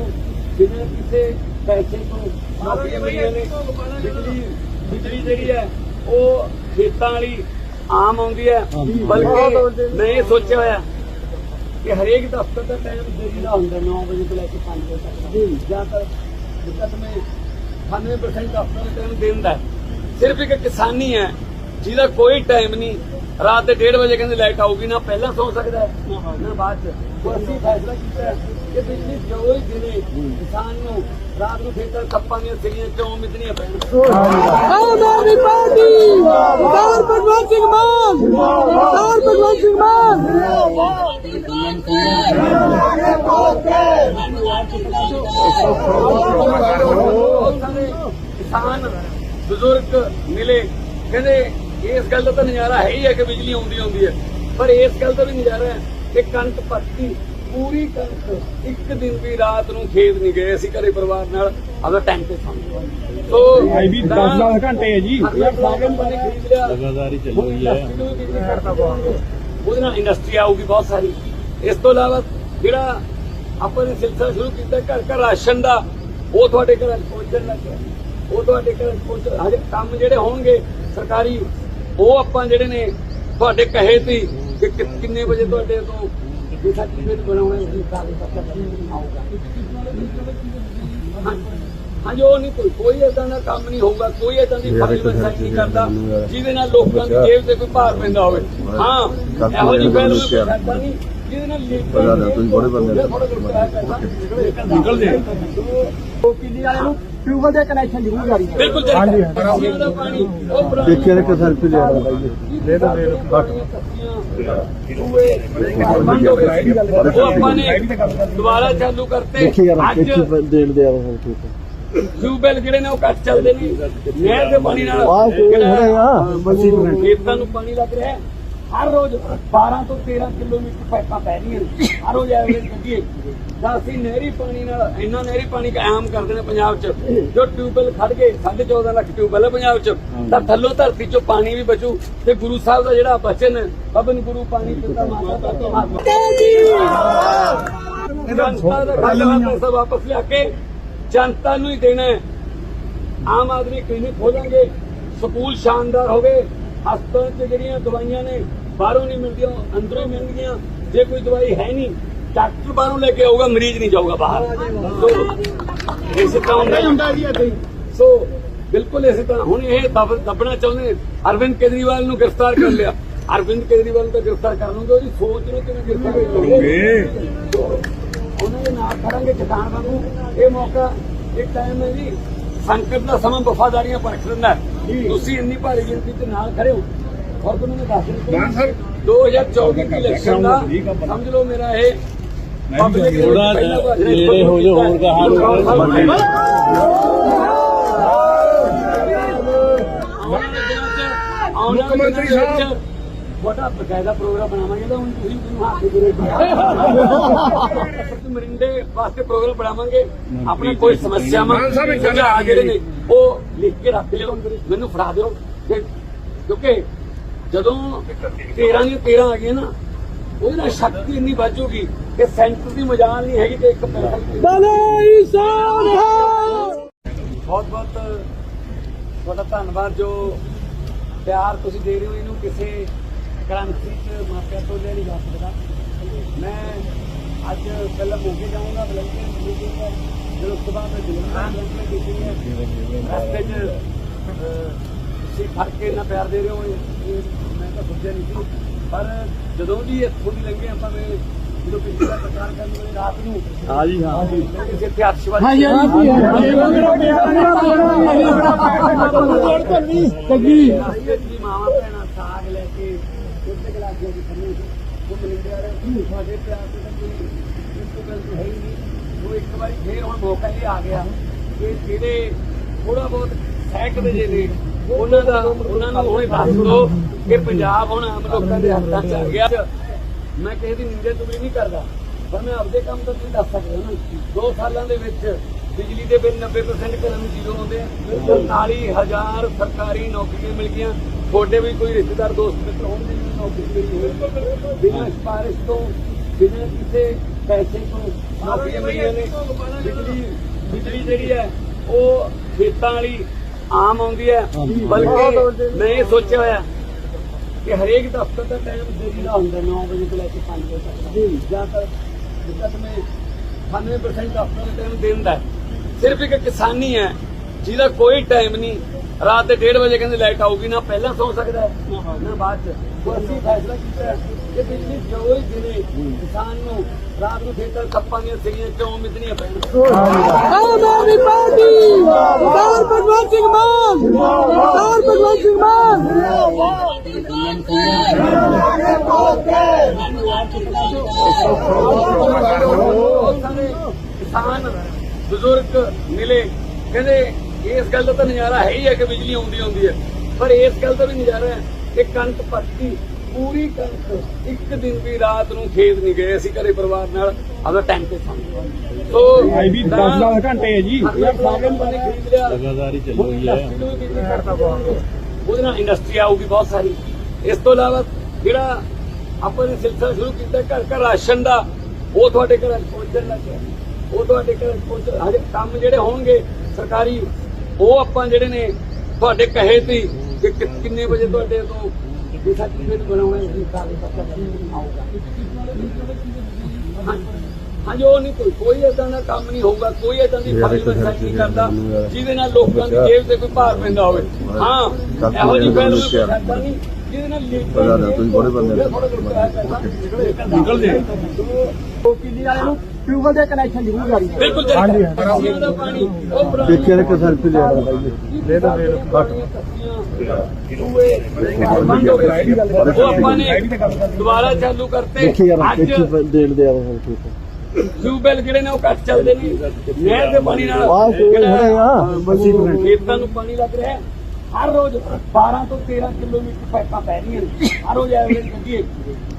ਬਿਨਾਂ ਕਿਸੇ ਪੈਸੇ ਤੋਂ ਨੌਕਰੀਆਂ ਮਿਲੀਆਂ ਨੇ ਬਿਜਲੀ ਬਿਜਲੀ ਜਿਹੜੀ ਹੈ ਉਹ ਖੇਤਾਂ ਵਾਲੀ ਆਮ ਆਉਂਦੀ ਹੈ ਬਲਕਿ ਮੈਂ ਇਹ ਸੋਚਿਆ ਹੋਇਆ ਕਿ ਹਰੇਕ ਦਫ਼ਤਰ ਦਾ ਟਾਈਮ ਦੇਰੀ ਦਾ ਹੁੰਦਾ 9 ਵਜੇ ਤੋਂ ਲੈ ਕੇ 5 ਵਜੇ ਤੱਕ ਜੀ ਜ਼ਿਆਦਾਤਰ ਦਿੱਕਤ ਮੈਂ 98% ਦਫ਼ਤਰ ਦਾ ਟਾਈਮ ਦਿੰਦਾ ਸਿਰਫ ਇੱਕ ਕਿਸਾਨੀ ਹੈ ਜਿਹਦਾ ਕੋਈ ਟਾਈਮ ਨਹੀਂ ਰਾਤ ਦੇ 1:30 ਵਜੇ ਕਹਿੰਦੇ ਲਾਈਟ ਆਊਗੀ ਨਾ ਪਹਿਲਾਂ ਸੌ ਸਕਦਾ ਨਾ ਬਾਅਦ ਚ ਅਸੀਂ ਫੈਸਲਾ ਕੀਤਾ ਕਿ ਬਿਜਲੀ ਜੋ ਹੀ ਦਿਨੇ ਕਿਸਾਨ ਨੂੰ ਰਾਤ ਨੂੰ ਖੇਤਾਂ ਕੱਪਾਂ ਦੀਆਂ ਸਿਰੀਆਂ ਕਿਉਂ ਮਿੱਧਣੀਆਂ ਪੈਣ? ਆਮ ਆਦਮੀ ਪਾਰਟੀ ਸਰਦਾਰ ਭਗਵੰਤ ਸਿੰਘ ਮਾਨ ਸਰਦਾਰ ਭਗਵੰਤ ਸਿੰਘ ਮਾਨ। ਬਹੁਤ ਸਾਰੇ ਕਿਸਾਨ ਬਜ਼ੁਰਗ ਮਿਲੇ ਕਹਿੰਦੇ ਇਸ ਗੱਲ ਦਾ ਤਾਂ ਨਜ਼ਾਰਾ ਹੈ ਹੀ ਹੈ ਕਿ ਬਿਜਲੀ ਆਉਂਦੀ ਆਉਂਦੀ ਹੈ। ਪਰ ਇਸ ਗੱਲ ਦਾ ਵੀ ਨਜ਼ਾਰਾ ਹੈ ਕਿ ਕਣਕ ਪੱਕੀ ਪੂਰੀ ਕਣਕ ਇੱਕ ਦਿਨ ਵੀ ਰਾਤ ਨੂੰ ਖੇਤ ਨਹੀਂ ਗਏ ਅਸੀਂ ਘਰੇ ਪਰਿਵਾਰ ਨਾਲ। ਆਪਦਾ ਟਾਈਮ ਤੇ ਸੌਂ ਸੋ ਇਹ ਵੀ 10 10 ਘੰਟੇ ਹੈ ਜੀ। ਲਗਾਤਾਰ ਹੀ ਚੱਲ ਰਹੀ ਹੈ। ਉਹਦੇ ਨਾਲ ਇੰਡਸਟਰੀ ਆਊਗੀ ਬਹੁਤ ਸਾਰੀ। ਇਸ ਤੋਂ ਇਲਾਵਾ ਜਿਹੜਾ ਆਪਾਂ ਨੇ ਸਿਲਸਿਲਾ ਸ਼ੁਰੂ ਕੀਤਾ ਘਰ ਘਰ ਰਾਸ਼ਨ ਦਾ ਉਹ ਤੁਹਾਡੇ ਘਰਾਂ 'ਚ ਪਹੁੰਚਣ ਲੱਗ ਗਿਆ। ਉਹ ਤੁਹਾਡੇ ਘਰਾਂ 'ਚ ਪਹੁੰਚ ਹਜੇ ਕੰਮ ਜਿਹੜੇ ਹੋਣਗੇ ਸਰਕਾਰੀ ਉਹ ਆਪਾਂ ਜਿਹੜੇ ਨੇ ਤੁਹਾਡੇ ਕਹੇ ਤੇ ਕਿੰਨੇ ਵਜੇ ਤੁਹਾਡੇ ਤੋਂ ਇਹ ਸਰਟੀਫਿਕੇਟ ਬਣਾਉਣਾ ਹੈ ਕਾਗਜ਼ ਪੱਤਰ ਆਊਗਾ। ਹਾਂਜੀ ਉਹ ਨਹੀਂ ਕੋਈ ਕੋਈ ਏਦਾਂ ਦਾ ਕੰਮ ਨਹੀਂ ਹੋਊਗਾ ਕੋਈ ਏਦਾਂ ਦੀ ਫਾਈਲ ਨਹੀਂ ਕਰਦਾ ਜਿਹਦੇ ਨਾਲ ਲੋਕਾਂ ਦੀ ਜੇਬ ਤੇ ਕੋਈ ਭਾਰ ਪੈਂਦਾ ਹੋਵੇ। ਹਾਂ ਇਹੋ ਜਿਹੀ ਫਾਈਲ ਮੈਂ ਕੋਈ ਕਰਦਾ ਨਹੀਂ ਜਿਹਦੇ ਨਾਲ ਲੀਕ ਪਤਾ ਨਹੀਂ, ਤੁਸੀਂ ਬੜੇ ਬੰਦੇ ਨੇ। ਨਿਕਲ ਜੇ ਪੀਜੀ ਵਾਲੇ ਨੂੰ ਟਿਊਬਲ ਦੇ ਕਨੈਕਸ਼ਨ ਜ਼ਰੂਰ ਜਾਰੀ ਕਰੋ ਬਿਲਕੁਲ ਹਾਂਜੀ ਦਾ ਪਾਣੀ ਉਹ ਪੁਰਾਣਾ ਦੇਖਿਆ ਨੇ ਕਿ ਸੈਲਫੀ ਲੈ ਆਇਆ ਬਾਈ ਦੇ ਦੋ ਦੇ ਉਹ ਆਪਾਂ ਨੇ ਦੁਬਾਰਾ ਚਾਲੂ ਕਰਤੇ। ਅੱਜ ਦੇਣ ਦੇ ਆ ਸੈਲਫੀ ਤੇ ਟਿਊਬਵੈਲ ਜਿਹੜੇ ਨੇ ਉਹ ਘੱਟ ਚੱਲਦੇ ਨੇ। ਨਹਿਰ ਦੇ ਪਾਣੀ ਨਾਲ ਕੋਈ ਖੜੇ ਆ। ਖੇਤਾਂ ਨੂੰ ਪਾਣੀ ਲੱਗ ਰਿਹਾ। ਹੈ ਹਰ ਰੋਜ਼ 12 ਤੋਂ 13 ਕਿਲੋਮੀਟਰ ਪਾਈਪਾਂ ਪੈ ਰਹੀਆਂ ਨੇ। ਹਰ ਰੋਜ਼ ਐਵਰੇਜ ਕੱਢੀਏ। ਤਾਂ ਅਸੀਂ ਨਹਿਰੀ ਪਾਣੀ ਨਾਲ ਇੰਨਾ ਨਹਿਰੀ ਪਾਣੀ ਕਾਇਮ ਕਰਦੇ ਨੇ ਪੰਜਾਬ 'ਚ। ਜੋ ਟਿਊਬਵੈਲ ਖੜ ਗਏ 14.5 ਲੱਖ ਟਿਊਬਵੈਲ ਹੈ ਪੰਜਾਬ 'ਚ। ਤਾਂ ਥੱਲੋਂ ਧਰਤੀ 'ਚੋਂ ਪਾਣੀ ਵੀ ਬਚੂ ਤੇ ਗੁਰੂ ਸਾਹਿਬ ਦਾ ਜਿਹੜਾ ਬਚਨ ਬਬਨ ਗੁਰੂ ਪਾਣੀ ਪਿਤਾ ਮਾਤਾ ਦਾ ਮਾਤਾ ਜਨਤਾ ਦਾ ਪੈਸਾ ਵਾਪਸ ਲਿਆ ਕੇ ਜਨਤਾ ਨੂੰ ਹੀ ਦੇਣਾ ਹੈ। ਆਮ ਆਦਮੀ ਕਲੀਨਿਕ ਖੋਲਾਂਗੇ ਸਕੂਲ ਸ਼ਾਨਦਾਰ ਹੋਵੇ ਹਸਪਤਾਲ 'ਚ ਜਿਹੜੀਆਂ ਦਵਾਈਆਂ ਨੇ ਬਾਹਰੋਂ ਨਹੀਂ ਮਿਲਦੀਆਂ ਅੰਦਰੋਂ ਹੀ ਮਿਲਣਗੀਆਂ। ਜੇ ਕੋਈ ਦਵਾਈ ਹੈ ਨਹੀਂ ਡਾਕਟਰ ਬਾਹਰੋਂ ਲੈ ਕੇ ਆਊਗਾ ਮਰੀਜ਼ ਨਹੀਂ ਜਾਊਗਾ ਬਾਹਰ। ਸੋ ਇਸੇ ਤਰ੍ਹਾਂ ਹੁੰਦਾ ਹੁੰਦਾ ਜੀ ਇੱਥੇ ਸੋ ਬਿਲਕੁਲ ਇਸੇ ਤਰ੍ਹਾਂ। ਹੁਣ ਇਹ ਦਬ- ਦੱਬਣਾ ਚਾਹੁੰਦੇ ਅਰਵਿੰਦ ਕੇਜਰੀਵਾਲ ਨੂੰ ਗ੍ਰਿਫਤਾਰ ਕਰ ਲਿਆ। ਅਰਵਿੰਦ ਕੇਜਰੀਵਾਲ ਨੂੰ ਤਾਂ ਗ੍ਰਿਫਤਾਰ ਕਰ ਲੂੰਗੇ ਉਹਦੀ ਸੋਚ ਨੂੰ ਕਿਵੇਂ ਗ੍ਰਿਫਤਾਰ ਕਰੋਗੇ ਉਹਨਾਂ ਦੇ ਨਾਲ ਖੜਾਂਗੇ ਕਿਸਾਨ ਵਾਂਗੂ ਇਹ ਮੌਕਾ ਇੱਕ ਟਾਈਮ ਹੈ ਜੀ। ਸੰਕਟ ਦਾ ਸਮਾਂ ਵਫਾਦਾਰੀਆਂ ਪਰਖ ਦਿੰਦਾ ਹੈ। ਤੁਸੀਂ ਇੰਨੀ ਭਾਰੀ ਗਿਣਤੀ ਤੇ ਨਾਲ ਖੜੇ ਹੋ। ਔਰ ਤੁਹਾਨੂੰ ਮੈਂ ਦੱਸ ਰਿਹਾ 2024 ਦੀ ਇਲੈਕਸ਼ਨ ਦਾ ਸਮਝ ਲਓ ਮੇਰਾ ਇਹ ਜਿਹਾ ਨੇੜੇ ਹੋ ਜਾਓ, ਹੋਰ ਕਹਾ ਲਓ। ਮੁੱਖ ਮੰਤਰੀ ਸਾਹਿਬ। ਵੱਡਾ ਬਕਾਇਦਾ ਪ੍ਰੋਗਰਾਮ ਬਣਾਵਾਂਗੇ ਤਾਂ ਹੁਣ ਤੁਸੀਂ ਮੈਨੂੰ ਹੱਥ ਦੇ ਮਰਿੰਡੇ ਵਾਸਤੇ ਪ੍ਰੋਗਰਾਮ ਬਣਾਵਾਂਗੇ। ਆਪਣੀ ਕੋਈ ਸਮੱਸਿਆਵਾਂ ਜਿਹੜੇ ਨੇ ਉਹ ਲਿਖ ਕੇ ਰੱਖ ਲਿਓ ਮੈਨੂੰ ਫੜਾ ਦਿਓ। ਕਿਉਂਕਿ ਜਦੋਂ 13 ਦੀਆਂ 13 ਆ ਗਈਆਂ ਨਾ ਉਹਦੇ ਨਾਲ ਸ਼ਕਤੀ ਇੰਨੀ ਵੱਜੂਗੀ ਕਿ ਸੈਂਟਰ ਦੀ ਮਜਾਲ ਨਹੀਂ ਹੈਗੀ ਕਿ ਇੱਕ ਬਲੇ ਹੈ ਬਹੁਤ ਬਹੁਤ ਤੁਹਾਡਾ ਧੰਨਵਾਦ ਜੋ ਪਿਆਰ ਤੁਸੀਂ ਦੇ ਰਹੇ ਹੋ ਇਹਨੂੰ ਕਿਸੇ ਕ੍ਰਾਂਤੀ ਚ ਮਾਪਿਆਂ ਤੋਂ ਲੈ ਨਹੀਂ ਜਾ ਸਕਦਾ। ਮੈਂ ਅੱਜ ਪਹਿਲਾਂ ਮੋਗੇ ਜਾਊਂਗਾ ਬਲੰਕਰ ਮੀਟਿੰਗ ਹੈ ਫਿਰ ਉਸ ਤੋਂ ਬਾਅਦ ਮੈਂ ਜਲੰਧਰ ਮੀਟਿੰਗ ਹੈ ਰਸਤੇ ਚ ਤੁਸੀਂ ਫੜ ਕੇ ਇੰਨਾ ਪਿਆਰ ਦੇ ਰਹੇ ਹੋ ਇਹ ਮੈਂ ਤਾਂ ਸੋਚਿਆ ਨਹੀਂ ਸੀ ਪਰ ਜਦੋਂ ਦੀ ਇੱਥੋਂ ਦੀ ਲੰਘੇ ਆਪਾਂ ਮੈਂ ਜਦੋਂ ਪਿਛਲੀ ਵਾਰ ਪ੍ਰਚਾਰ ਕਰਨ ਵੇਲੇ ਰਾਤ ਨੂੰ ਹਾਂ ਜੀ ਹਾਂ ਕਿਸੇ ਇੱਥੇ ਅਰਸ਼ਵਾਦ ਹਾਂਜੀ ਹਾਂਜੀ ਕੱਗੀ ਜੀ ਮਾਵਾ ਭੈਣਾਂ ਸਾਗ ਲੈ ਕੇ ਉੱਤੇ ਗਲਾਸੀਆਂ ਦੀ ਖੰਨੇ ਉਹ ਮਲਿੰਦਿਆ ਰਹੇ ਸਾਡੇ ਪਿਆਰ ਤੇ ਕੋਈ ਇਸ ਗੱਲ ਤਾਂ ਹੈ ਹੀ ਨਹੀਂ ਉਹ ਇੱਕ ਵਾਰੀ ਫੇਰ ਹੁਣ ਮੌਕਾ ਇਹ ਆ ਗਿਆ ਕਿ ਜਿਹੜੇ ਥੋੜਾ ਬਹੁਤ ਸਹਿਕਦੇ ਜੇ ਨੇ ਉਹਨਾਂ ਦਾ ਉਹਨਾਂ ਨੂੰ ਹੁਣੇ ਦੱਸ ਦਿਓ ਕਿ ਪੰਜਾਬ ਹੁਣ ਆਮ ਲੋਕਾਂ ਦੇ ਹੱਥਾਂ 'ਚ ਆ ਗਿਆ। ਮੈਂ ਕਿਸੇ ਦੀ ਨਿੰਦੇ ਤੁਗਲੀ ਨਹੀਂ ਕਰਦਾ, ਪਰ ਮੈਂ ਆਪਦੇ ਕੰਮ ਤਾਂ ਤੁਸੀਂ ਦੱਸ ਸਕਦੇ ਹੋ ਨਾ। ਦੋ ਸਾਲਾਂ ਦੇ ਵਿੱਚ ਬਿਜਲੀ ਦੇ ਬਿੱਲ 90% ਘਰਾਂ ਨੂੰ ਜ਼ੀਰੋ ਆਉਂਦੇ ਆ। 49000 ਸਰਕਾਰੀ ਨੌਕਰੀਆਂ ਮਿਲ ਗਈਆਂ। ਤੁਹਾਡੇ ਵੀ ਕੋਈ ਰਿਸ਼ਤੇਦਾਰ, ਦੋਸਤ, ਮਿੱਤਰ ਹੋਣਗੇ ਜਿਹਨੂੰ ਨੌਕਰੀ ਮਿਲੀ ਹੋਵੇ ਬਿਨਾਂ ਸਿਫਾਰਿਸ਼ ਤੋਂ, ਬਿਨਾਂ ਕਿਸੇ ਪੈਸੇ ਤੋਂ ਨੌਕਰੀਆਂ ਮਿਲੀਆਂ ਨੇ। ਬਿਜਲੀ ਬਿਜਲੀ ਜਿਹੜੀ ਹੈ, ਉਹ ਖੇਤਾਂ ਵਾਲੀ ਆਮ ਆਉਂਦੀ ਹੈ ਬਲਕਿ ਮੈਂ ਇਹ ਸੋਚਿਆ ਹੋਇਆ ਕਿ ਹਰੇਕ ਦਫ਼ਤਰ ਦਾ ਟਾਈਮ ਦੇਰੀ ਦਾ ਹੁੰਦਾ 9 ਵਜੇ ਤੋਂ ਲੈ ਕੇ 5 ਵਜੇ ਤੱਕ। ਜੀ। ਜਾਂ ਤਾਂ ਦਿੱਕਤ ਮੈਂ 98% ਦਫ਼ਤਰ ਦਾ ਟਾਈਮ ਦਿੰਦਾ ਸਿਰਫ ਇੱਕ ਕਿਸਾਨੀ ਹੈ ਜਿਹਦਾ ਕੋਈ ਟਾਈਮ ਨਹੀਂ। ਰਾਤ ਦੇ 1:30 ਵਜੇ ਕਹਿੰਦੇ ਲਾਈਟ ਆਊਗੀ ਨਾ ਪਹਿਲਾਂ ਸੌ ਸਕਦਾ ਹੈ। ਨਾ ਬਾਅਦ ਚ। ਸੋ ਅਸੀਂ ਫੈਸਲਾ ਕੀਤਾ ਹੈ ਕਿ ਬਿਜਲੀ ਜੋ ਹੀ ਦਿਨੇ ਕਿਸਾਨ ਨੂੰ ਰਾਤ ਨੂੰ ਖੇਤਾਂ ਦੀਆਂ ਸਿਰੀਆਂ ਚੋਂ ਮਿੱਧਣੀਆਂ ਪੈਣ? ਆਮ ਆਦਮੀ ਪਾਰਟੀ ਸਰਦਾਰ ਭਗਵੰਤ ਸਿੰਘ ਮਾਨ ਸਰਦਾਰ ਭਗਵੰਤ ਸਿੰਘ ਮਾਨ। ਕਿਸਾਨ ਬਜ਼ੁਰਗ ਮਿਲੇ ਕਹਿੰਦੇ ਇਸ ਗੱਲ ਦਾ ਤਾਂ ਨਜ਼ਾਰਾ ਹੈ ਹੀ ਹੈ ਕਿ ਬਿਜਲੀ ਆਉਂਦੀ ਆਉਂਦੀ ਹੈ। ਪਰ ਇਸ ਗੱਲ ਦਾ ਵੀ ਨਜ਼ਾਰਾ ਹੈ ਕਿ ਕਣਕ ਪੱਕੀ ਪੂਰੀ ਕਣਕ ਇੱਕ ਦਿਨ ਵੀ ਰਾਤ ਨੂੰ ਖੇਤ ਨਹੀਂ ਗਏ ਅਸੀਂ ਘਰੇ ਪਰਿਵਾਰ ਨਾਲ ਆਪਦਾ ਟਾਈਮ ਤੇ ਸੌਂ ਸੋ ਇਹ ਵੀ 10-10 ਘੰਟੇ ਹੈ ਜੀ। ਲਗਾਤਾਰ ਹੀ ਹੈ। ਬਿਜਲੀ ਕਰਦਾ ਪਾਵਾਂਗੇ ਉਹਦੇ ਨਾਲ ਇੰਡਸਟਰੀ ਆਊਗੀ ਬਹੁਤ ਸਾਰੀ। ਇਸ ਤੋਂ ਇਲਾਵਾ ਜਿਹੜਾ ਆਪਾਂ ਨੇ ਸਿਲਸਿਲਾ ਸ਼ੁਰੂ ਕੀਤਾ ਘਰ ਘਰ ਰਾਸ਼ਨ ਦਾ ਉਹ ਤੁਹਾਡੇ ਘਰਾਂ 'ਚ ਪਹੁੰਚਣ ਲੱਗ ਉਹ ਤੁਹਾਡੇ ਘਰਾਂ 'ਚ ਪਹੁੰਚ ਹਜੇ ਕੰਮ ਜਿਹੜੇ ਹੋਣਗੇ ਸਰਕਾਰੀ ਉਹ ਆਪਾਂ ਜਿਹੜੇ ਨੇ ਤੁਹਾਡੇ ਕਹੇ ਤੇ ਕਿ ਕਿੰਨੇ ਵਜੇ ਤੁਹਾਡੇ ਤੋਂ ਇਹ ਸਰਟੀਫਿਕੇਟ ਬਣਾਉਣਾ ਹੈ ਇਸ ਕਾਗਜ਼ ਪੱਤਰ ਆਊਗਾ ਹਾਂ- ਹਾਂਜੀ ਉਹ ਨਹੀਂ ਕੋਈ ਕੋਈ ਏਦਾਂ ਦਾ ਕੰਮ ਨਹੀਂ ਹੋਊਗਾ ਕੋਈ ਏਦਾਂ ਦੀ ਫਾਈਲ ਨਹੀਂ ਕਰਦਾ ਜਿਹਦੇ ਨਾਲ ਲੋਕਾਂ ਦੀ ਜੇਬ ਤੇ ਕੋਈ ਭਾਰ ਪੈਂਦਾ ਹੋਵੇ। ਹਾਂ ਇਹੋ ਜਿਹੀ ਫਾਈਲ ਕੋਈ ਕਰਦਾ ਨਹੀਂ ਜਿਹਦੇ ਨਾਲ ਪਤਾ ਨਹੀਂ, ਤੁਸੀਂ ਬੜੇ ਬੰਦੇ ਨੇ। ਨਿਕਲ। ਜੇ ਉਹ ਕਿੰਨੀ ਵਾਲੇ ਨੂੰ। ਟਿਊਬਲ ਦੇ ਕਨੈਕਸ਼ਨ ਜ਼ਰੂਰ ਕਰੀ। ਬਿਲਕੁਲ ਹਾਂਜੀ। ਹਾਂਜੀ ਦਾ ਪਾਣੀ ਉਹ ਪੁਰਾਣੀ ਦੇਖਿਆ ਨੇ ਕਿ ਸੈਲਫੀ ਲੈ ਆਇਆ ਬਾਈ ਦੇ ਦੋ ਦੇ ਉਹ ਆਪਾਂ ਨੇ ਦੁਬਾਰਾ ਚਾਲੂ ਕਰਤੇ। ਦੇਖੀ ਯਾਰ ਅੱਜ ਦੇਣ ਦੇ ਜਿਹੜੇ ਨੇ ਉਹ ਘੱਟ ਚੱਲਦੇ ਨੇ। ਨਹਿਰ ਦੇ ਪਾਣੀ ਨਾਲ ਆ। ਖੇਤਾਂ ਨੂੰ ਪਾਣੀ ਲੱਗ ਰਿਹਾ। ਹੈ। ਹਰ ਰੋਜ਼ 12 ਤੋਂ 13 ਕਿਲੋਮੀਟਰ ਪਾਈਪਾਂ ਪੈ ਰਹੀਆਂ ਨੇ। ਹਰ ਰੋਜ਼ ਐਵਰੇਜ ਕੱਢੀਏ।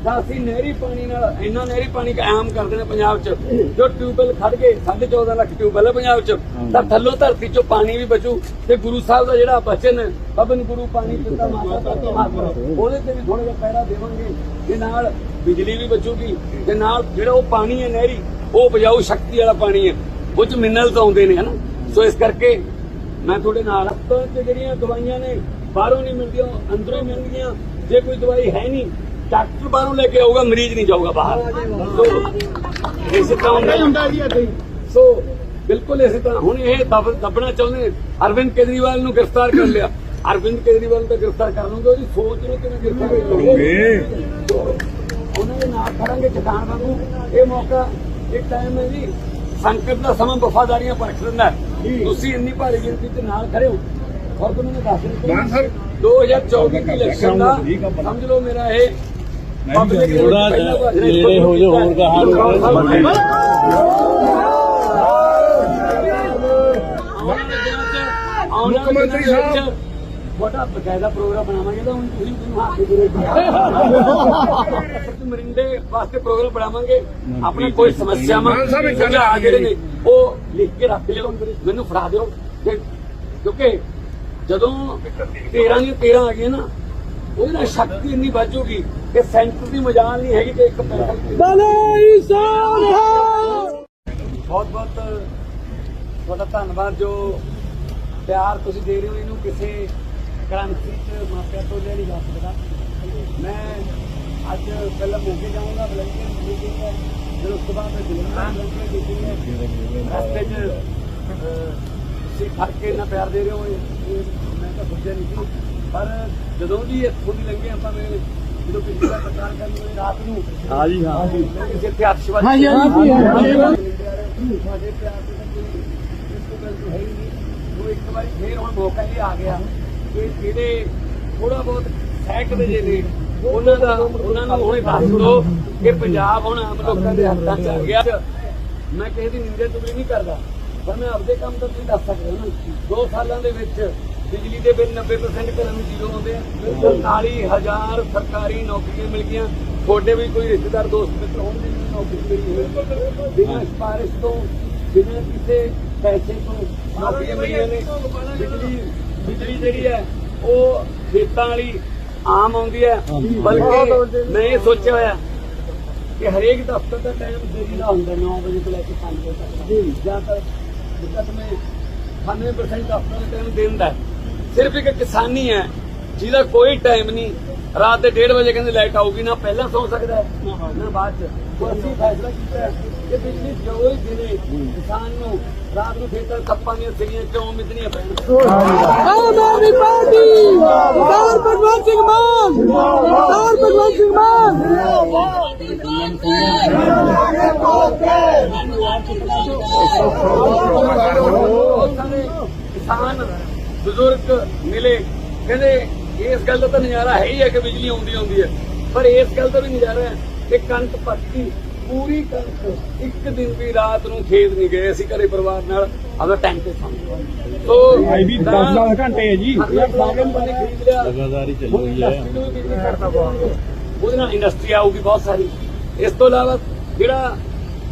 ਤਾਂ ਅਸੀਂ ਨਹਿਰੀ ਪਾਣੀ ਨਾਲ ਇੰਨਾ ਨਹਿਰੀ ਪਾਣੀ ਕਾਇਮ ਕਰਦੇ ਨੇ ਪੰਜਾਬ 'ਚ ਜੋ ਟਿਊਬਵੈਲ ਖੜ ਗਏ 14.5 ਲੱਖ ਟਿਊਬਵੈਲ ਹੈ ਪੰਜਾਬ 'ਚ। ਤਾਂ ਥੱਲੋਂ ਧਰਤੀ 'ਚੋਂ ਪਾਣੀ ਵੀ ਬਚੂ। ਤੇ ਗੁਰੂ ਸਾਹਿਬ ਦਾ ਜਿਹੜਾ ਬਚਨ ਹੈ ਪਵਨ ਗੁਰੂ ਪਾਣੀ ਪਿਤਾ ਮਾਤਾ ਮਾਤਾ ਉਹਦੇ ਤੇ ਵੀ ਥੋੜਾ ਜਿਹਾ ਪੈਰਾ ਦੇਵਾਂਗੇ। ਤੇ ਨਾਲ ਬਿਜਲੀ ਵੀ ਬਚੂਗੀ। ਤੇ ਨਾਲ ਜਿਹੜਾ ਉਹ ਪਾਣੀ ਹੈ ਨਹਿਰੀ ਉਹ ਉਪਜਾਊ ਸ਼ਕਤੀ ਵਾਲਾ ਪਾਣੀ ਹੈ। ਉਹ ਚ ਮਿਨਰਲਸ ਆਉਂਦੇ ਨੇ ਹਨਾ? ਸੋ ਇਸ ਕਰਕੇ ਮੈਂ ਤੁਹਾਡੇ ਨਾਲ ਹਾਂ। ਤਾਂ ਤੇ ਜਿਹੜੀਆਂ ਦਵਾਈਆਂ ਨੇ ਬਾਹਰੋਂ ਨਹੀਂ ਮਿਲਦੀਆਂ ਅੰਦਰੋਂ ਹੀ ਮਿਲਣਗੀਆਂ। ਜੇ ਕੋਈ ਦਵਾਈ ਹੈ ਨਹੀਂ ਡਾਕਟਰ ਬਾਹਰੋਂ ਲੈ ਕੇ ਆਊਗਾ ਮਰੀਜ਼ ਨਹੀਂ ਜਾਊਗਾ ਬਾਹਰ। ਇਸੇ ਤਰ੍ਹਾਂ ਹੁੰਦਾ ਹੀ ਸੋ ਬਿਲਕੁਲ ਇਸੇ ਤਰ੍ਹਾਂ। ਹੁਣ ਇਹ ਦਬ- ਦੱਬਣਾ ਚਾਹੁੰਦੇ ਅਰਵਿੰਦ ਕੇਜਰੀਵਾਲ ਨੂੰ ਗ੍ਰਿਫਤਾਰ ਕਰ ਲਿਆ। ਅਰਵਿੰਦ ਕੇਜਰੀਵਾਲ ਨੂੰ ਤਾਂ ਗ੍ਰਿਫਤਾਰ ਕਰ ਲਓਗੇ ਉਹਦੀ ਸੋਚ ਨੂੰ ਕਿਵੇਂ ਗ੍ਰਿਫਤਾਰ ਕਰੋਗੇ ਉਹਨਾਂ ਦੇ ਨਾਲ ਖੜਾਂਗੇ ਚਟਾਨ ਵਾਂਗੂ ਇਹ ਮੌਕਾ ਇੱਕ ਟਾਈਮ ਹੈ ਜੀ ਸੰਕਟ ਦਾ ਸਮਾਂ ਵਫਾਦਾਰੀਆਂ ਪਰਖ ਦਿੰਦਾ ਹੈ। ਤੁਸੀਂ ਇੰਨੀ ਭਾਰੀ ਗਿਣਤੀ ਤੇ ਨਾਲ ਖੜੇ ਹੋ। ਔਰ ਤੁਹਾਨੂੰ ਮੈਂ ਦੱਸ ਰਿਹਾ 2024 ਦੀ ਇਲੈਕਸ਼ਨ ਦਾ ਸਮਝ ਲਓ ਮੇਰਾ ਇਹ ਥੋੜਾ ਨੇੜੇ ਹੋ ਜਾਓ, ਹੋਰ ਕਹਾਂ ਮੁੱਖ ਮੰਤਰੀ ਸਾਹਿਬ। ਤੁਹਾਡਾ ਬਕਾਇਦਾ ਪ੍ਰੋਗਰਾਮ ਬਣਾਵਾਂਗੇ ਤਾਂ ਹੁਣ ਤੁਸੀਂ ਮੈਨੂੰ ਹੱਥ ਦੇ ਰਹੇ ਮਰਿੰਡੇ ਵਾਸਤੇ ਪ੍ਰੋਗਰਾਮ ਬਣਾਵਾਂਗੇ। ਆਪਣੇ ਕੋਈ ਸਮੱਸਿਆਵਾਂ ਸੁਝਾਅ ਜਿਹੜੇ ਨੇ ਉਹ ਲਿਖ ਕੇ ਰੱਖ ਲਿਓ ਮੈਨੂੰ ਫੜਾ ਦਿਓ। ਤੇ- ਕਿਉਂਕਿ ਜਦੋਂ 13 ਦੀਆਂ 13 ਆ ਗਈਆਂ ਨਾ ਉਹਦੇ ਨਾਲ ਸ਼ਕਤੀ ਇੰਨੀ ਵੱਜੂਗੀ ਕਿ ਸੈਂਟਰ ਦੀ ਮਜਾਲ ਨਹੀਂ ਹੈਗੀ ਕਿ ਇੱਕ ਪੈਸਾ ਬਲੇ ਇਸਾਨ ਹੈ। ਬਹੁਤ ਬਹੁਤ ਤੁਹਾਡਾ ਧੰਨਵਾਦ ਜੋ ਪਿਆਰ ਤੁਸੀਂ ਦੇ ਰਹੇ ਹੋ ਇਹਨੂੰ ਕਿਸੇ ਕ੍ਰਾਂਤੀ ਚ ਮਾਪਿਆਂ ਤੋਂ ਲਿਆ ਨਹੀਂ ਜਾ ਸਕਦਾ ਮੈਂ ਅੱਜ ਪਹਿਲਾਂ ਮੋਗੇ ਜਾਊਂਗਾ ਬਲੰਕਰ ਮੀਟਿੰਗ ਹੈ ਫਿਰ ਉਸ ਤੋਂ ਬਾਅਦ ਮੈਂ ਜਲੰਧਰ ਬਲੰਕਰ ਮੀਟਿੰਗ ਹੈ ਰਸਤੇ 'ਚ ਅਹ, ਤੁਸੀਂ ਖੜ ਕੇ ਇੰਨਾ ਪਿਆਰ ਦੇ ਰਹੇ ਹੋ ਇਹ ਇਹ ਮੈਂ ਤਾਂ ਸੋਚਿਆ ਨਹੀਂ ਸੀ ਪਰ ਜਦੋਂ ਦੀ ਇੱਥੋਂ ਦੀ ਲੰਘੇ ਆਪਾਂ ਮੈਂ ਜਦੋਂ ਪਿਛਲੀ ਵਾਰ ਪ੍ਰਚਾਰ ਕਰਨ ਵੇਲੇ ਰਾਤ ਨੂੰ ਹਾਂ ਜੀ ਹਾਂ ਕਿਸੇ ਇੱਥੇ ਅਰਸ਼ਵਾਦ ਹਾਂਜੀ, ਹਾਂਜੀ, ਹਾਂਜੀ। ਤੁਹਾਡੇ ਪਿਆਰ ਤੇ ਤਾਂ ਕੋਈ ਰਿਸ਼ਤੇਦਾਰ ਤਾਂ ਹੈ ਹੀ ਨਹੀਂ ਉਹ ਇੱਕ ਵਾਰੀ ਫੇਰ ਹੁਣ ਮੌਕਾ ਇਹ ਆ ਗਿਆ ਕਿ ਜਿਹੜੇ ਥੋੜਾ ਬਹੁਤ ਸਹਿਕਦੇ ਜੇ ਨੇ, ਉਹਨਾਂ ਦਾ ਉਹਨਾਂ ਨੂੰ ਹੁਣੇ ਦੱਸ ਦਿਓ ਕਿ ਪੰਜਾਬ ਹੁਣ ਆਮ ਲੋਕਾਂ ਦੇ ਹੱਥਾਂ 'ਚ ਆ ਗਿਆ। ਮੈਂ ਕਿਸੇ ਦੀ ਨਿੰਦਾ ਚੁਗਲੀ ਨਹੀਂ ਕਰਦਾ, ਪਰ ਮੈਂ ਆਪਦੇ ਕੰਮ ਤਾਂ ਤੁਸੀਂ ਦੱਸ ਸਕਦਾ ਨਾ। ਦੋ ਸਾਲਾਂ ਦੇ ਵਿੱਚ ਬਿਜਲੀ ਦੇ ਬਿੱਲ 90% ਘਰਾਂ ਨੂੰ ਜ਼ੀਰੋ ਆਉਂਦੇ ਆ 49000 ਸਰਕਾਰੀ ਨੌਕਰੀਆਂ ਮਿਲ ਗਈਆਂ। ਤੁਹਾਡੇ ਵੀ ਕੋਈ ਰਿਸ਼ਤੇਦਾਰ, ਦੋਸਤ, ਮਿੱਤਰ ਹੋਣਗੇ ਜਿਹਨੂੰ ਨੌਕਰੀ ਮਿਲੀ ਹੋਵੇ। ਬਿਨਾਂ ਸਿਫਾਰਿਸ਼ ਤੋਂ, ਬਿਨਾਂ ਕਿਸੇ ਪੈਸੇ ਤੋਂ ਨੌਕਰੀਆਂ ਮਿਲੀਆਂ ਨੇ। ਬਿਜਲੀ ਬਿਜਲੀ ਜਿਹੜੀ ਹੈ ਉਹ ਖੇਤਾਂ ਵਾਲੀ ਆਮ ਆਉਂਦੀ ਹੈ ਬਲਕਿ ਮੈਂ ਇਹ ਸੋਚਿਆ ਹੋਇਆ ਕਿ ਹਰੇਕ ਦਫ਼ਤਰ ਦਾ ਟਾਈਮ ਦੇਰੀ ਦਾ ਹੁੰਦਾ 9 ਵਜੇ ਤੋਂ ਲੈ ਕੇ 5 ਵਜੇ ਤੱਕ। ਜੀ ਜਾਂ ਤਾਂ ਜਿੱਦਾਂ ਮੈਂ 98% ਦਫ਼ਤਰ ਦਾ ਟਾਈਮ ਦਿੰਦਾ ਹੈ। ਸਿਰਫ ਇੱਕ ਕਿਸਾਨੀ ਹੈ ਜਿਹਦਾ ਕੋਈ ਟਾਈਮ ਨਹੀਂ। ਰਾਤ ਦੇ 1:30 ਵਜੇ ਕਹਿੰਦੇ ਲਾਈਟ ਆਊਗੀ ਨਾ ਪਹਿਲਾਂ ਸੌ ਸਕਦਾ ਹੈ ਨਾ ਬਾਅਦ ਚ। ਅਸੀਂ ਫੈਸਲਾ ਕੀਤਾ ਹੈ ਕਿ ਬਿਜਲੀ ਜੋ ਹੀ ਦਿਨੇ ਕਿਸਾਨ ਨੂੰ ਰਾਤ ਨੂੰ ਖੇਤਾਂ ਕੱਪਾਂ ਦੀਆਂ ਸਿਰੀਆਂ ਕਿਉਂ ਮਿੱਧਣੀਆਂ ਪੈਣ ਆਮ ਆਦਮੀ ਪਾਰਟੀ ਸਰਦਾਰ ਭਗਵੰਤ ਸਿੰਘ ਮਾਨ ਸਰਦਾਰ ਭਗਵੰਤ ਸਿੰਘ ਮਾਨ। ਕਿਸਾਨ ਬਜ਼ੁਰਗ ਮਿਲੇ ਕਹਿੰਦੇ ਇਸ ਗੱਲ ਦਾ ਤਾਂ ਨਜ਼ਾਰਾ ਹੈ ਹੀ ਹੈ ਕਿ ਬਿਜਲੀ ਆਉਂਦੀ ਆਉਂਦੀ ਹੈ। ਪਰ ਇਸ ਗੱਲ ਦਾ ਵੀ ਨਜ਼ਾਰਾ ਹੈ ਕਿ ਕਣਕ ਪੱਕੀ ਪੂਰੀ ਕਣਕ ਇੱਕ ਦਿਨ ਵੀ ਰਾਤ ਨੂੰ ਖੇਤ ਨਹੀਂ ਗਏ ਅਸੀਂ ਘਰੇ ਪਰਿਵਾਰ ਨਾਲ। ਆਪਦਾ ਟਾਈਮ ਤੇ ਸੌਂ ਸੋ ਵੀ 10 10 ਘੰਟੇ ਹੈ ਜੀ। ਅਗਲਾ ਪ੍ਰੋਗਰਾਮ ਬਣੇ ਖਰੀਦ ਲਿਆ। ਲਗਾਤਾਰੀ ਚੱਲੀ ਹੈ। ਉਹਦੇ ਨਾਲ ਇੰਡਸਟਰੀ ਆਊਗੀ ਬਹੁਤ ਸਾਰੀ। ਇਸ ਤੋਂ ਇਲਾਵਾ ਜਿਹੜਾ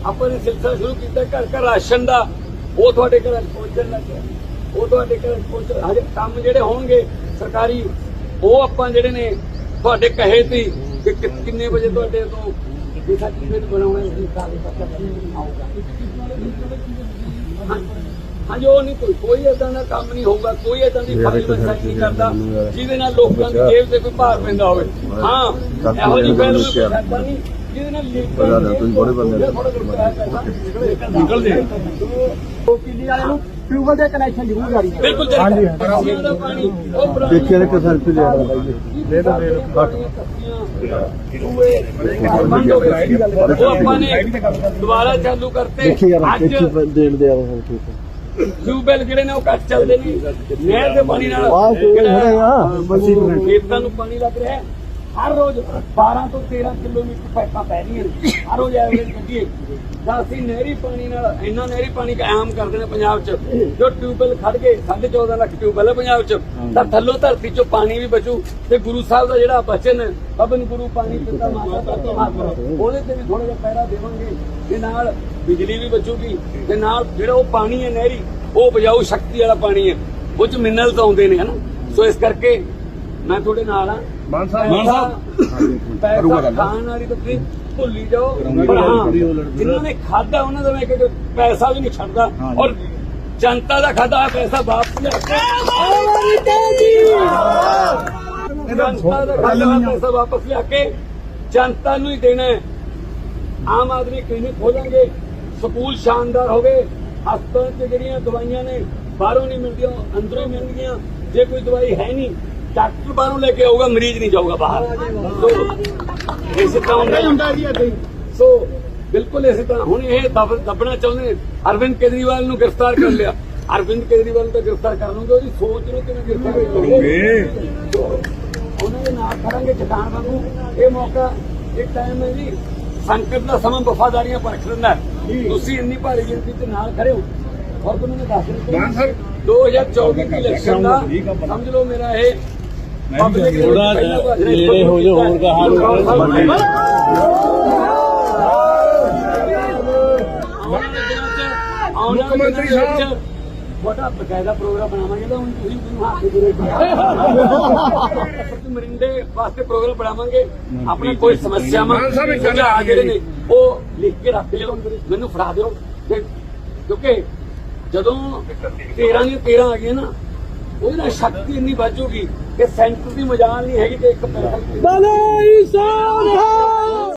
ਆਪਾਂ ਨੇ ਸਿਲਸਿਲਾ ਸ਼ੁਰੂ ਕੀਤਾ ਘਰ ਘਰ ਰਾਸ਼ਨ ਦਾ ਉਹ ਤੁਹਾਡੇ ਘਰਾਂ 'ਚ ਪਹੁੰਚਣ ਲੱਗਿਆ ਉਹ ਤੁਹਾਡੇ ਘਰਾਂ 'ਚ ਪਹੁੰਚ ਹਜੇ ਕੰਮ ਜਿਹੜੇ ਹੋਣਗੇ ਸਰਕਾਰੀ ਉਹ ਆਪਾਂ ਜਿਹੜੇ ਨੇ ਤੁਹਾਡੇ ਕਹੇ ਤੇ ਕਿ ਕਿੰਨੇ ਵਜੇ ਤੁਹਾਡੇ ਤੋਂ ਇਹ ਸਰਟੀਫਿਕੇਟ ਬਣਾਉਣਾ ਸੀ ਕਾਗਜ਼ ਪੱਤਰ ਆਊਗਾ। ਹਾਂਜੀ ਉਹ ਨਹੀਂ ਕੋਈ ਕੋਈ ਏਦਾਂ ਦਾ ਕੰਮ ਨਹੀਂ ਹੋਊਗਾ ਕੋਈ ਏਦਾਂ ਦੀ ਫਾਈਲ ਵੈਬਸਾਈਟ ਨਹੀਂ ਕਰਦਾ ਜਿਹਦੇ ਨਾਲ ਲੋਕਾਂ ਦੀ ਜੇਬ ਤੇ ਕੋਈ ਭਾਰ ਪੈਂਦਾ ਹੋਵੇ। ਹਾਂ ਇਹੋ ਜਿਹੀ ਫਾਈਲ ਕੋਈ ਕਰਦਾ ਨਹੀਂ ਜਿਹਦੇ ਨਾਲ ਲੋਕਾਂ। ਨਿਕਲ ਜੇ ਉਹ ਕਿੱਲੀ ਵਾਲੇ ਨੂੰ ਟਿਊਬਲ ਦੇ ਕਨੈਕਸ਼ਨ ਜ਼ਰੂਰ ਜਾਰੀ ਕਰੋ ਬਿਲਕੁਲ ਹਾਂਜੀ ਦਾ ਪਾਣੀ। ਉਹ ਪੁਰਾਣੀ ਦੇਖਿਆ ਕਿ ਸੈਲਫੀ ਲਿਆ ਰਿਹਾ ਬਾਈ ਦੇ ਦੋ ਦੇ ਉਹ ਆਪਾਂ ਨੇ ਦੁਬਾਰਾ ਚਾਲੂ ਕਰਤੇ। ਦੇਖੀ ਯਾਰ ਅੱਜ ਦੇਣ ਦੇ ਆ ਸੈਲਫੀ ਤੇ ਟਿਊਬਵੈਲ ਜਿਹੜੇ ਨੇ ਉਹ ਘੱਟ ਚੱਲਦੇ ਨੇ। ਨਹਿਰ ਦੇ ਪਾਣੀ ਨਾਲ ਆਹ ਕੋਈ ਖੜੇ ਆ। ਖੇਤਾਂ ਨੂੰ ਪਾਣੀ ਲੱਗ ਰਿਹਾ ਹੈ। ਹਰ ਰੋਜ਼ 12 ਤੋਂ 13 ਕਿਲੋਮੀਟਰ ਪਾਈਪਾਂ ਪੈ ਰਹੀਆਂ ਨੇ। ਹਰ ਰੋਜ਼ ਐਵਰੇਜ ਕੱਢੀਏ ਤਾਂ ਅਸੀਂ ਨਹਿਰੀ ਪਾਣੀ ਨਾਲ ਇੰਨਾ ਨਹਿਰੀ ਪਾਣੀ ਕਾਇਮ ਕਰਦੇ ਨੇ ਪੰਜਾਬ 'ਚ ਜੋ ਟਿਊਬਵੈਲ ਖੜ ਗਏ 14.5 ਲੱਖ ਟਿਊਬਵੈਲ ਹੈ ਪੰਜਾਬ 'ਚ। ਤਾਂ ਥੱਲੋਂ ਧਰਤੀ 'ਚੋਂ ਪਾਣੀ ਵੀ ਬਚੂ ਤੇ ਗੁਰੂ ਸਾਹਿਬ ਦਾ ਜਿਹੜਾ ਬਚਨ ਹੈ ਪਵਨ ਗੁਰੂ ਪਾਣੀ ਪਿਤਾ ਮਾਤਾ ਦਾ ਮਹਾਤਮਾ ਉਹਦੇ ਤੇ ਵੀ ਥੋੜਾ ਜਿਹਾ ਪਹਿਰਾ ਦੇਵਾਂਗੇ। ਤੇ ਨਾਲ ਬਿਜਲੀ ਵੀ ਬਚੂਗੀ। ਤੇ ਨਾਲ ਜਿਹੜਾ ਉਹ ਪਾਣੀ ਹੈ ਨਹਿਰੀ ਉਹ ਉਪਜਾਊ ਸ਼ਕਤੀ ਵਾਲਾ ਪਾਣੀ ਹੈ। ਉਹ 'ਚ ਮਿਨਰਲਸ ਆਉਂਦੇ ਨੇ ਹਨਾ? ਸੋ ਇਸ ਕਰਕੇ ਮੈਂ ਤੁਹਾਡੇ ਨਾਲ ਆ ਮਾਨ ਸਾਹਿਬ। ਪੈਸਾ ਖਾਣ ਵਾਲੀ ਤਾਂ ਤੁਸੀਂ ਭੁੱਲ ਜਾਓ। ਪਰ ਹਾਂ ਜਿਨ੍ਹਾਂ ਨੇ ਖਾਦਾ ਉਹਨਾਂ ਦਾ ਮੈਂ ਕਿ ਪੈਸਾ ਵੀ ਨਹੀਂ ਛੱਡਦਾ। ਔਰ ਜਨਤਾ ਦਾ ਖਾਦਾ ਪੈਸਾ ਵਾਪਸ ਲਿਆ ਕੇ ਜਨਤਾ ਦਾ ਖਾਦਾ ਪੈਸਾ ਵਾਪਸ ਲਿਆ ਕੇ ਜਨਤਾ ਨੂੰ ਹੀ ਦੇਣਾ ਹੈ। ਆਮ ਆਦਮੀ ਕਲੀਨਿਕ ਖੋਲਾਂਗੇ ਸਕੂਲ ਸ਼ਾਨਦਾਰ ਹੋਵੇ। ਹਸਪਤਾਲ 'ਚ ਜਿਹੜੀਆਂ ਦਵਾਈਆਂ ਨੇ ਬਾਹਰੋਂ ਨਹੀਂ ਮਿਲਦੀਆਂ ਅੰਦਰੋਂ ਹੀ ਮਿਲਣਗੀਆਂ। ਜੇ ਕੋਈ ਦਵਾਈ ਹੈ ਨਹੀਂ ਡਾਕਟਰ ਬਾਹਰੋਂ ਲੈ ਕੇ ਆਊਗਾ ਮਰੀਜ਼ ਨਹੀਂ ਜਾਊਗਾ ਬਾਹਰ। ਸੋ ਇਸੇ ਤਰ੍ਹਾਂ ਹੁੰਦਾ ਜੀ ਸੋ ਬਿਲਕੁਲ ਇਸੇ ਤਰ੍ਹਾਂ। ਹੁਣ ਇਹ ਦਬ- ਦੱਬਣਾ ਚਾਹੁੰਦੇ ਨੇ। ਅਰਵਿੰਦ ਕੇਜਰੀਵਾਲ ਨੂੰ ਗ੍ਰਿਫਤਾਰ ਕਰ ਲਿਆ। ਅਰਵਿੰਦ ਕੇਜਰੀਵਾਲ ਨੂੰ ਤਾਂ ਗ੍ਰਿਫਤਾਰ ਕਰ ਲਓਗੇ ਉਹਦੀ ਸੋਚ ਨੂੰ ਕਿਵੇਂ ਗ੍ਰਿਫਤਾਰ ਕਰੋਗੇ ਉਹਨਾਂ ਦੇ ਨਾਲ ਖੜਾਂਗੇ ਚਟਾਨ ਵਾਂਗੂ ਇਹ ਮੌਕਾ ਇੱਕ ਟਾਈਮ ਹੈ ਜੀ। ਸੰਕਟ ਦਾ ਸਮਾਂ ਵਫਾਦਾਰੀਆਂ ਪਰਖ ਹੈ। ਤੁਸੀਂ ਇੰਨੀ ਭਾਰੀ ਗਿਣਤੀ ਤੇ ਨਾਲ ਖੜੇ ਹੋ। ਔਰ ਤੁਹਾਨੂੰ ਮੈਂ ਦੱਸ ਰਿਹਾ 2024 ਦੀ ਇਲੈਕਸ਼ਨ ਦਾ ਸਮਝ ਲਓ ਮੇਰਾ ਇਹ ਥੋੜਾ ਪਹਿਲਾ ਭਾਸ਼ਣ ਹੈ। ਨੇੜੇ ਹੋ ਜਾਓ, ਹੋਰ ਕਹਾਂ ਨੂੰ ਮੁੱਖ ਮੰਤਰੀ ਸਾਹਿਬ। ਤੁਹਾਡਾ ਬਕਾਇਦਾ ਪ੍ਰੋਗਰਾਮ ਬਣਾਵਾਂਗੇ ਤਾਂ ਹੁਣ ਤੁਸੀਂ ਮੈਨੂੰ ਹੱਥ ਦੇ ਰਹੇ ਮਰਿੰਡੇ ਵਾਸਤੇ ਪ੍ਰੋਗਰਾਮ ਬਣਾਵਾਂਗੇ। ਆਪਣੀ ਕੋਈ ਸਮੱਸਿਆਵਾਂ ਸੁਝਾਅ ਜਿਹੜੇ ਨੇ ਉਹ ਲਿਖ ਕੇ ਰੱਖ ਲਿਓ ਮੈਨੂੰ ਫੜਾ ਦਿਓ। ਕਿਉਂਕਿ ਜਦੋਂ 13 ਦੀਆਂ 13 ਆ ਗਈਆਂ ਨਾ ਉਹਦੇ ਨਾਲ ਸ਼ਕਤੀ ਇੰਨੀ ਵੱਜੂਗੀ ਕਿ ਸੈਂਟਰ ਦੀ ਮਜਾਲ ਨਹੀਂ ਹੈਗੀ ਤੇ ਇੱਕ ਪੈਸਾ ਬਲੇ ਈਸਾਨ ਹੈ